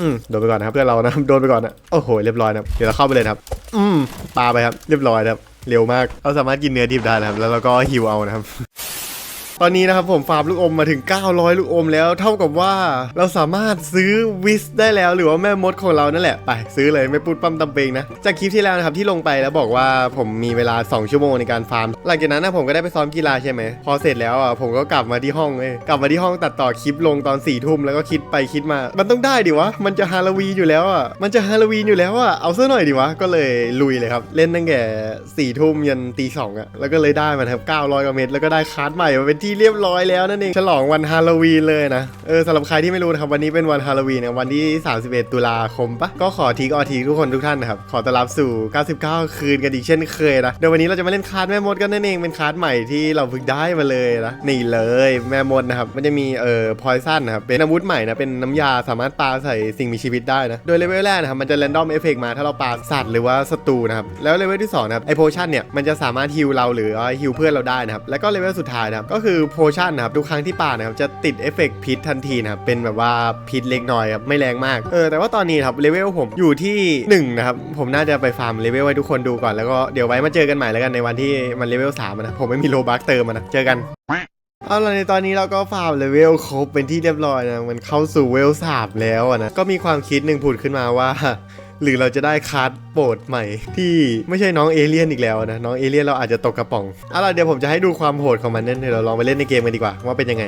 อืมโดนไปก่อนนะครับเพื่อนเรานะโดนไปก่อนนะโอ้โหเรียบร้อยนะเดี๋ยวเราเข้าไปเลยครับ อืมปาไปครับ เรียบร้อยครับ เร็วมากเราสามารถกินเนื้อดิบได้นะครับ แล้วเราก็หิวเอานะครับ ตอนนี้นะครับผมฟาร์มลูกอมมาถึง 900 ลูกอมแล้ว เท่ากับว่าเราสามารถซื้อวิสได้แล้ว หรือว่าแม่มดของเรานั่นแหละไปซื้อเลยไม่พูดปั้มตำเปงนะ จากคลิปที่แล้วนะครับที่ลงไปแล้วบอกว่าผมมีเวลา 2 ชั่วโมงในการฟาร์ม หลังจากนั้นนะผมก็ได้ไปซ้อมกีฬาใช่ไหมพอเสร็จแล้วอะผมก็กลับมาที่ห้องเลยกลับมาที่ห้องตัดต่อคลิปลงตอน4ี่ทุ่มแล้วก็คิดไปคิดมา มันต้องได้ดิวะ มันจะฮาโลวีนอยู่แล้วอะ มันจะฮาโลวีนอยู่แล้วอะ เอาซะหน่อยดิวะ ก็เลยลุยเลยครับ เล่นตั้งแต่สี่ทุ่มยันตีสองอะ แล้วก็เลยได้มันครับ900กว่าเม็ดแล้วก็ได้คาร์ดใหม่มาเป็นที่เรียบร้อยแล้วนั่นเองฉลองวันฮาโลวีนเลยนะ เออสำหรับใครที่ไม่รู้นะครับ วันนี้เป็นวันฮาโลวีนนะวันที่ 31 ตุลาคมปะก็ขอทีกอทีทุกคนทุกท่านนะครับ ขอต้อนรับสู่ 99 คืนกันอีกเช่นเคยนะเดี๋ยววันนี้เราจะมาเล่นคาร์ดแม่มดกันนั่นเองเป็นคาร์ดใหม่ที่เราเพิ่งได้มาเลยนะนี่เลยแม่มดนะครับมันจะมีเอ่อพอยซันนะครับเป็นอาวุธใหม่นะเป็นน้ำยาสามารถปาใส่สิ่งมีชีวิตได้นะโดยเลเวลแรกนะครับมันจะแรนดอมเอฟเฟกมาถ้าเราปาสัตว์หรือว่าศัตรูนะครับแล้วเลเวลที่สองนะครับไอโพชั่นเนี่ยมันจะสามารถฮิลเราหรือฮิลเพื่อนเราได้นะครับแล้วก็เลเวลสุดท้ายนะครับก็คือโพชั่นนะครับทุกครั้งที่ป่านะครับจะติดเอฟเฟกพิษทันทีนะครับเป็นแบบว่าพิษเล็กน้อยครับไม่แรงมากเออแต่ว่าตอนนี้ครับเลเวลผมอยู่ที่หนึ่งนะครับผมน่าจะไปฟาร์มเลเวลให้ทุกคนดูก่อนแล้วก็เดี๋ยวไว้มาเจอกันใหม่แล้วกันในวันที่มันเลเวลสามนะผมไม่มีโลบักเติมนะเจอกันเอาล่ะในตอนนี้เราก็ฟาร์มเลเวลครบเป็นที่เรียบร้อยนะมันเข้าสู่เวลสามแล้วนะก็มีความคิดหนึ่งผุดขึ้นมาว่า หรือเราจะได้คาร์ดโปรดใหม่ ที่ไม่ใช่น้องเอเลี่ยนอีกแล้วนะ น้องเอเลี่ยนเราอาจจะตกกระป๋องเอาล่ะเดี๋ยวผมจะให้ดูความโหดของมันนั่นเดี๋ยวเราลองไปเล่นในเกมกันดีกว่าว่าเป็นยังไง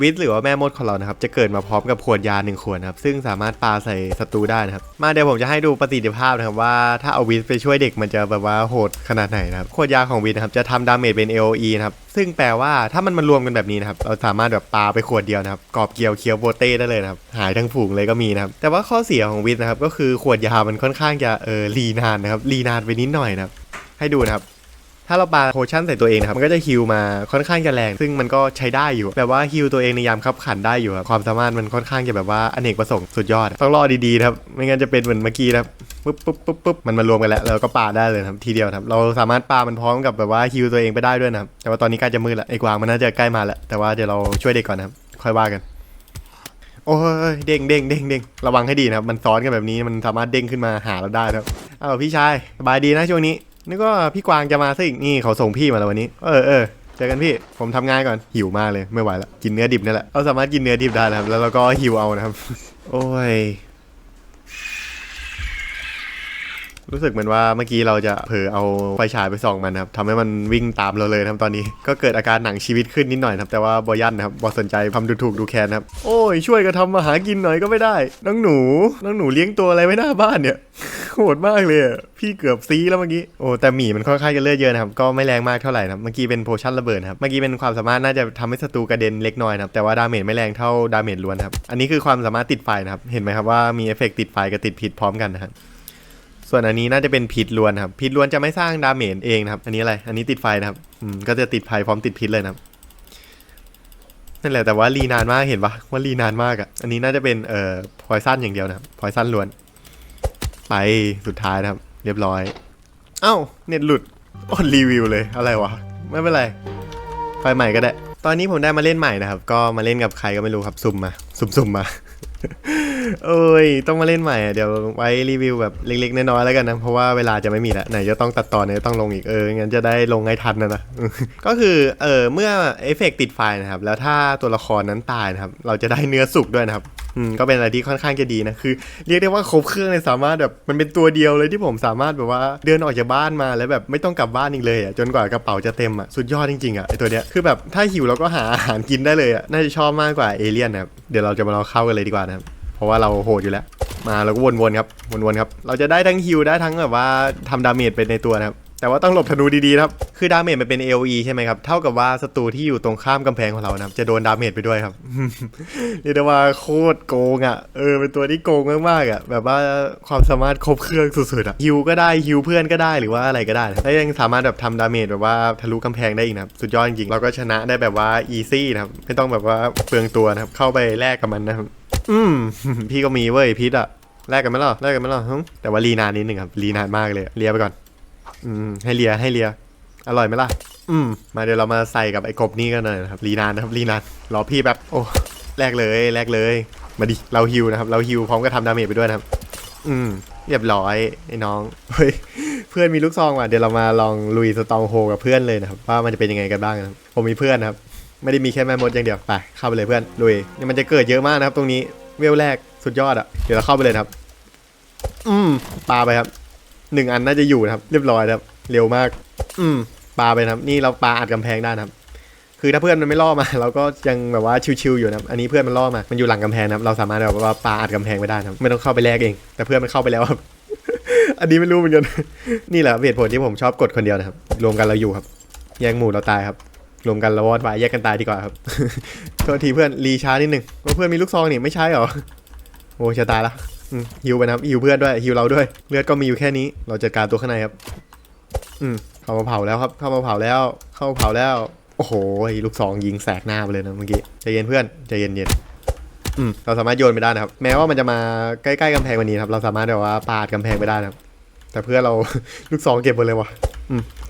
วิทหรือว่าแม่มดของเรานะครับจะเกิดมาพร้อมกับขวดยาหนึ่งขวดนะครับซึ่งสามารถปาใส่ศัตรูได้นะครับมาเดี๋ยวผมจะให้ดูประสิทธิภาพนะครับว่าถ้าเอาวิทไปช่วยเด็กมันจะแบบว่าโหดขนาดไหนนะครับขวดยาของวิทนะครับจะทำดาเมจเป็น AOE นะครับซึ่งแปลว่าถ้ามันมารวมกันแบบนี้นะครับเราสามารถแบบปาไปขวดเดียวนะครับกอบเกลียวเคียวโบเต้ได้เลยนะครับหายทั้งฝูงเลยก็มีนะครับแต่ว่าข้อเสียของวิทนะครับก็คือขวดยามันค่อนข้างจะเออรีนานนะครับรีนานไปนิดหน่อยนะครับ ให้ดูนะครับ ถ้าเราปาโพชั่นใส่ตัวเองนะครับ มันก็จะฮิลมาค่อนข้างจะแรง ซึ่งมันก็ใช้ได้อยู่ แบบว่าฮิลตัวเองในยามขับขันได้อยู่ครับความสามารถมันค่อนข้างจะแบบว่าอเนกประสงค์สุดยอด ต้องรอดีๆนะครับ ไม่งั้นจะเป็นเหมือนเมื่อกี้นะครับปุ๊บปุ๊บปุ๊บปุ๊บมันมารวมกันแล้วเราก็ปาได้เลยครับทีเดียวครับ เราสามารถปามันพร้อมกับแบบว่าฮิลตัวเองไปได้ด้วยนะครับแต่ว่าตอนนี้ใกล้จะมืดแล้วไอ้กวางมันน่าจะใกล้มาแล้วแต่ว่าเดี๋ยวเราช่วยเด็กก่อนนะครับค่อยว่ากัน โอ้ยเด้งเด้งเด้งเด้งระวังให้ดีนะครับ มันซ้อนกันแบบนี้มันสามารถเด้งขึ้นมาหาเราได้ครับอ้าวพี่ชายสบายดีนะช่วงนี้นึกว่าพี่กวางจะมาซะอีกนี่เขาส่งพี่มาแล้ววันนี้ เออเออเจอกันพี่ ผมทำงานก่อน หิวมากเลยไม่ไหวแล้วกินเนื้อดิบนี่แหละเราสามารถกินเนื้อดิบได้นะครับ แล้วเราก็หิวเอานะครับ โอ้ย รู้สึกเหมือนว่าเมื่อกี้เราจะเผลอเอาไฟฉายไปส่องมันครับทำให้มันวิ่งตามเราเลยครับตอนนี้ ก็เกิดอาการหนังชีวิตขึ้นนิดหน่อยครับ แต่ว่าบอยันนะครับบอสนใจทำดูถูกดูแคลนนะครับ โอ้ยช่วยกันทำมาหากินหน่อยก็ไม่ได้ น้องหนู น้องหนูเลี้ยงตัวอะไรไว้หน้าบ้านเนี่ยโหดมากเลย พี่เกือบซีแล้วเมื่อกี้ โอ้แต่หมีมันค่อนข้างจะเลือดเยอะนะครับ ก็ไม่แรงมากเท่าไหร่นะเมื่อกี้เป็นโพชั่นระเบิดครับ เมื่อกี้เป็นความสามารถน่าจะทำให้ศัตรูกระเด็นเล็กน้อยนะครับ แต่ว่าดาเมจไม่แรงเท่าดาเมจล้วนครับ อันนี้คือความสามารถติดไฟนะครับ เห็นไหมครับว่ามีเอฟเฟกติดไฟกับติดพิษพร้อมกันนะครับ ส่วนอันนี้น่าจะเป็นพิษล้วนครับ พิษล้วนจะไม่สร้างดาเมจเองนะครับ อันนี้อะไร อันนี้ติดไฟนะครับ อืม ก็จะติดไฟพร้อมติดพิษเลยนะครับ นั่นแหละแต่ว่ารีนานมากเห็นปะว่ารีนานมากอะ่ะ อันนี้น่าจะเป็นเอ่อพอยซันอย่างเดียวนะครับพอยซันล้วน ไปสุดท้ายนะครับ เรียบร้อย เอ้า เน็ตหลุดอดรีวิวเลยอะไรวะ ไม่เป็นไร ไฟใหม่ก็ได้ ตอนนี้ผมได้มาเล่นใหม่นะครับ ก็มาเล่นกับใครก็ไม่รู้ครับ สุ่มมา สุ่มๆมา เอ้ย ต้องมาเล่นใหม่อะเดี๋ยวไว้รีวิวแบบเล็กๆน้อยๆแล้วกันนะ เพราะว่าเวลาจะไม่มีแล้วไหนจะต้องตัดต่อเนี่ยต้องลงอีกเอองั้นจะได้ลงให้ทันนะนะก็คือเออเมื่อเอฟเฟกต์ติดไฟนะครับ แล้วถ้าตัวละครนั้นตายนะครับ เราจะได้เนื้อสุกด้วยนะครับอืมก็เป็นอะไรที่ค่อนข้างจะดีนะคือ เรียกได้ว่าครบเครื่องเลยสามารถแบบมันเป็นตัวเดียวเลยที่ผมสามารถแบบว่าเดินออกจากบ้านมาแล้วแบบไม่ต้องกลับบ้านอีกเลยอะจนกว่ากระเป๋าจะเต็มอะสุดยอดจริงๆอะไอตัวเนี้ยคือแบบถ้าหิวเราก็หาอาหารกินได้เลยอะน่าจะชอบมากกว่าเอเลี่ยนนะครับเดี๋ยวเราจะมาลองเข้ากันเลยดีกว่านะครับ เพราะว่าเราโหดอยู่แล้ว มาเราก็วนๆครับวนๆครับ เราจะได้ทั้งฮิลได้ทั้งแบบว่าทำดาเมจไปในตัวนะครับแต่ว่าต้องหลบธนูดีๆนะครับ คือดาเมจมันเป็น AOE ใช่ไหมครับ เท่ากับว่าศัตรูที่อยู่ตรงข้ามกำแพงของเรานะครับ จะโดนดาเมจไปด้วยครับ เรียกได้ว่าโคตรโกงอะ เออ เป็นตัวที่โกงมากๆอะ แบบว่าความสามารถครบเครื่องสุดๆอะฮิวก็ได้ฮิวเพื่อนก็ได้หรือว่าอะไรก็ได้นะแล้วยังสามารถแบบทำดาเมจแบบว่าทะลุกำแพงได้อีกนะครับ สุดยอดจริง เราก็ชนะได้แบบว่าอีซี่นะครับ ไม่ต้องแบบว่าเปลืองตัวนะครับ เข้าไปแลกกับมันนะครับ อืม พี่ก็มีเว้ยพิษอะแลกกันไหมล่ะแลกกันไหมล่ะแต่ว่ารีนานนิดหนึ่งครับรีนานมากเลยเลียไปก่อน อืม ให้เลียให้เลีย อร่อยไหมล่ะ อืม มาเดี๋ยวเรามาใส่กับไอ้กบนี่กันหน่อยนะครับรีนานนะครับรีนานรอพี่แบบโอ้แลกเลยแลกเลย มาดิเราฮิวนะครับเราฮิวพร้อมกับทำดาเมจไปด้วยนะครับ อืม เรียบร้อยไอ้น้องเฮ้ยเพื่อนมีลูกซองว่ะเดี๋ยวเรามาลองลุยสตองโฮกับเพื่อนเลยนะครับว่ามันจะเป็นยังไงกันบ้างนะครับผมมีเพื่อนนะครับ ไม่ได้มีแค่แม่มดอย่างเดียวไปเข้าไปเลยเพื่อนลุยเนี่ยมันจะเกิดเยอะมากนะครับ ตรงนี้เวลแรกสุดยอดอะเดี๋ยวเราเข้าไปเลยครับ อืมปลาไปครับหนึ่งอันน่าจะอยู่นะครับ เรียบร้อยครับ เร็วมาก อืมปลาไปครับ นี่เราปลาอัดกำแพงได้นะครับ คือถ้าเพื่อนมันไม่ล่อมา เราก็ยังแบบว่าชิวๆอยู่นะครับ อันนี้เพื่อนมันล่อมา มันอยู่หลังกำแพงนะครับ เราสามารถแบบว่าปลาอัดกำแพงไปได้นะครับไม่ต้องเข้าไปแลกเอง แต่เพื่อนมันเข้าไปแล้วครับ อันนี้ไม่รู้เหมือนกัน นี่แหละเหตุผลที่ผมชอบกดคนเดียวนะครับ รวมกันเราอยู่ครับ แยกหมู่เราตายครับ รวมกันเราวอดไวายแยกกันตายดีกว่าครับ โทษทีเพื่อนรีช้านิดหนึ่งว่าเพื่อนมีลูกซองนี่ไม่ใช่หรอ โอ้จะตายล้วอืมฮิวไปนะฮิวเพื่อนด้วยฮิวเราด้วย เลือดก็มีอยู่แค่นี้ เราจัดการตัวข้างในครับ อืมเข้ามาเผาแล้วครับ เข้ามาเผาแล้ว เข้ามาเผาแล้ว โอ้โหลูกซองยิงแสกหน้าไปเลยนะเมื่อกี้ใจเย็นเพื่อนใจเย็นเย็นอืมเราสามารถโยนไปได้นะครับ แม้ว่ามันจะมาใกล้ๆกำแพงวันนี้ครับ เราสามารถแบบว่าปาดกำแพงไปได้นะครับ แต่เพื่อนเราลูกซองเก็บหมดเลยว่ะ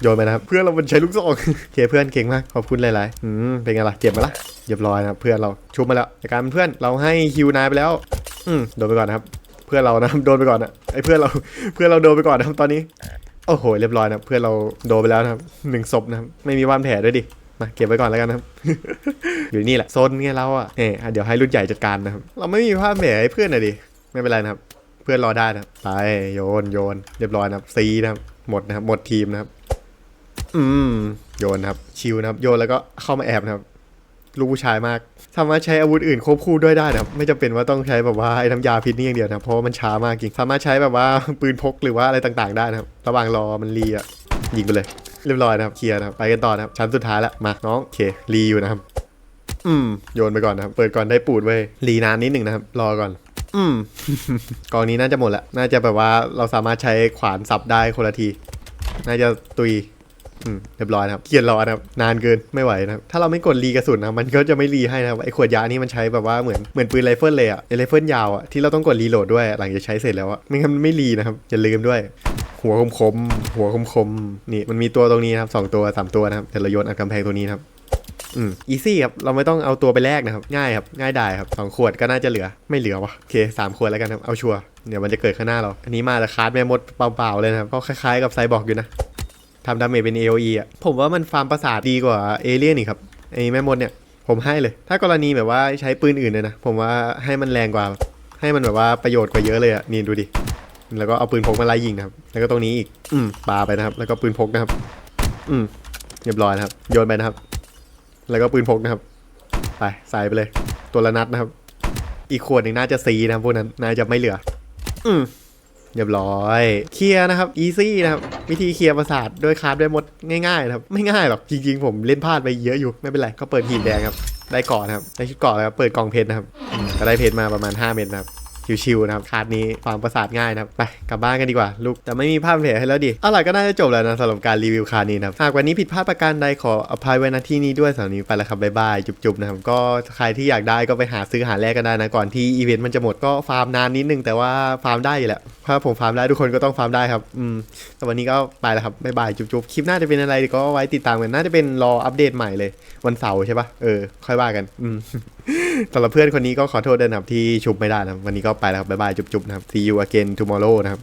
โยนไปนะครับ เพื่อนเรามันใช้ลูกซองเคเพื่อนเก่งมาก ขอบคุณหลายๆอืมเป็นไงล่ะเก็บมาละเรียบร้อยนะครับเพื่อนเราชุบมาแล้วจากการเป็นเพื่อนเราให้ฮิวนายไปแล้ว อืมโดนไปก่อนนะครับ เพื่อนเรานะโดนไปก่อนนะไอ้เพื่อนเราเพื่อนเราโดนไปก่อนนะครับตอนนี้โอ้โหเรียบร้อยนะเพื่อนเราโดนไปแล้วนะครับหนึ่งศพนะครับไม่มีว่านแผลด้วยดิมาเก็บไว้ก่อนแล้วกันนะครับ อยู่นี่แหละโซนไงเราอะเอ่เดี๋ยวให้รุ่นใหญ่จัดการนะครับ เราไม่มีผ้าแผลให้เพื่อนน่อยดิ ไม่เป็นไรนะครับ เพื่อนรอได้นะครับไปโยนโยนเรียบร้อยนะครับซีนะครับ หมดนะครับ หมดทีมนะครับ อืม โยนนะครับ ชิวนะครับ โยนแล้วก็เข้ามาแอบนะครับ ลูกผู้ชายมาก สามารถใช้อาวุธอื่นควบคู่ด้วยได้นะครับ ไม่จำเป็นว่าต้องใช้แบบว่าไอ้น้ำยาพิษนี่อย่างเดียวนะ เพราะมันช้ามากจริง สามารถใช้แบบว่าปืนพกหรือว่าอะไรต่างๆ ได้นะครับ ระหว่างรอมันรีอะยิงไปเลย เรียบร้อยนะครับ เคลียร์นะครับ ไปกันต่อนะครับ ชั้นสุดท้ายละ มา น้องโอเครีอยู่นะครับ อืม โยนไปก่อนนะครับ เปิดก่อนได้ปูดเว้รีนานนิดหนึ่งนะครับ รอก่อน อืม กองนี้น่าจะหมดละ น่าจะแบบว่าเราสามารถใช้ขวานสับได้คนละที น่าจะตุยอืมเรียบร้อยนะครับเกียร์รอนะครับนานเกินไม่ไหวนะครับถ้าเราไม่กดรีกระสุนนะมันก็จะไม่รีให้นะครับไอ้ขวดยานี่มันใช้แบบว่าเหมือนเหมือนปืนไรเฟิลเลยอะไอ้ไรเฟิลยาวอะที่เราต้องกดรีโหลดด้วยหลังจากใช้เสร็จแล้วอะไม่งั้นมันไม่รีนะครับอย่าลืมด้วย หัวคมคมหัวคมคมนี่มันมีตัวตรงนี้นะครับสองตัวสามตัวนะครับแต่เราโยนอัดกำแพงตัวนี้นะครับ อืมอีซี่ครับ เราไม่ต้องเอาตัวไปแลกนะครับ ง่ายครับ ง่ายไดายครับสองขวดก็น่าจะเหลือ ไม่เหลือวะโอเคสามขวดแล้วกันครับ เอาชัวร์ เดี๋ยวมันจะเกิดข้างหน้าเรา อันนี้มาแต่คาร์ดแม่มดเปล่าๆเลยนะครับ ก็คล้ายๆกับไซบอร์กอยู่นะทำดาเมจเป็น AOE อะ ผมว่ามันฟาร์มประสาทดีกว่าเอเลี่ยนอีกครับไอ้แม่มดเนี่ย ผมให้เลย ถ้ากรณีแบบว่าใช้ปืนอื่นเนี่ยนะ ผมว่าให้มันแรงกว่า ให้มันแบบว่าประโยชน์กว่าเยอะเลยอะ นี่ดูดิ แล้วก็เอาปืนพกมาไล่ยิงนะครับ แล้วก็ตรงนี้อีก อืมปาไปนะครับ แล้วก็ปืนพกนะครับ อืมเรียบร้อยนะครับ โยนไปนะครับ แล้วก็ปืนพกนะครับ ไปใส่ไปเลย ตัวละนัดนะครับ อีกขวดหนึ่งน่าจะซีนะครับพวกนั้นน่าจะไม่เหลือ อืมเรียบร้อย เคลียร์นะครับอีซี่นะครับ วิธีเคลียร์ประสาทด้วยคาร์ดด้วยมดง่ายๆนะครับ ไม่ง่ายหรอกจริงๆ ผมเล่นพลาดไปเยอะอยู่ไม่เป็นไรก็เปิดหีบแดงครับ ได้เกาะนะครับ ได้ชุดเกาะแล้วครับเปิดกล่องเพชรนะครับอืมก็ได้เพชรมาประมาณ 5 เม็ดนะครับ ชิวๆนะครับคาร์ดนี้ฟาร์มประสาทง่ายนะครับไปกลับบ้านกันดีกว่าลูกแต่ไม่มีภาพแผลให้แล้วดิเอาล่ะก็น่าจะจบแล้วนะสำหรับการรีวิวคาร์ดนี้นะครับหากวันนี้ผิดพลาดประการใดขออภัยไว้ณที่นี้ด้วยสำหรับนี้ไปแล้วครับบ๊ายบายจุบๆนะครับก็ใครที่อยากได้ก็ไปหาซื้อหาแลกกันได้นะก่อนที่อีเวนต์มันจะหมดก็ฟาร์มนานนิดนึงแต่ว่าฟาร์มได้อยู่แหละถ้าผมฟาร์มได้ทุกคนก็ต้องฟาร์มได้ครับอืมแต่วันนี้ก็ไปแล้วครับบ๊ายบายจุบๆคลิปหน้าจะเป็นอะไรก็ไว้ติดตามกันน่าจะเป็นรออัปเดตใหม่เลย วันเสาร์ใช่ปะเออค่อยว่ากันอืม สำหรับเพื่อนคนนี้ก็ขอโทษด้วยนะครับที่ชุบไม่ได้นะครับ วันนี้ก็ไปแล้วครับบ๊ายบายจุ๊บๆนะครับ see you again tomorrow นะครับ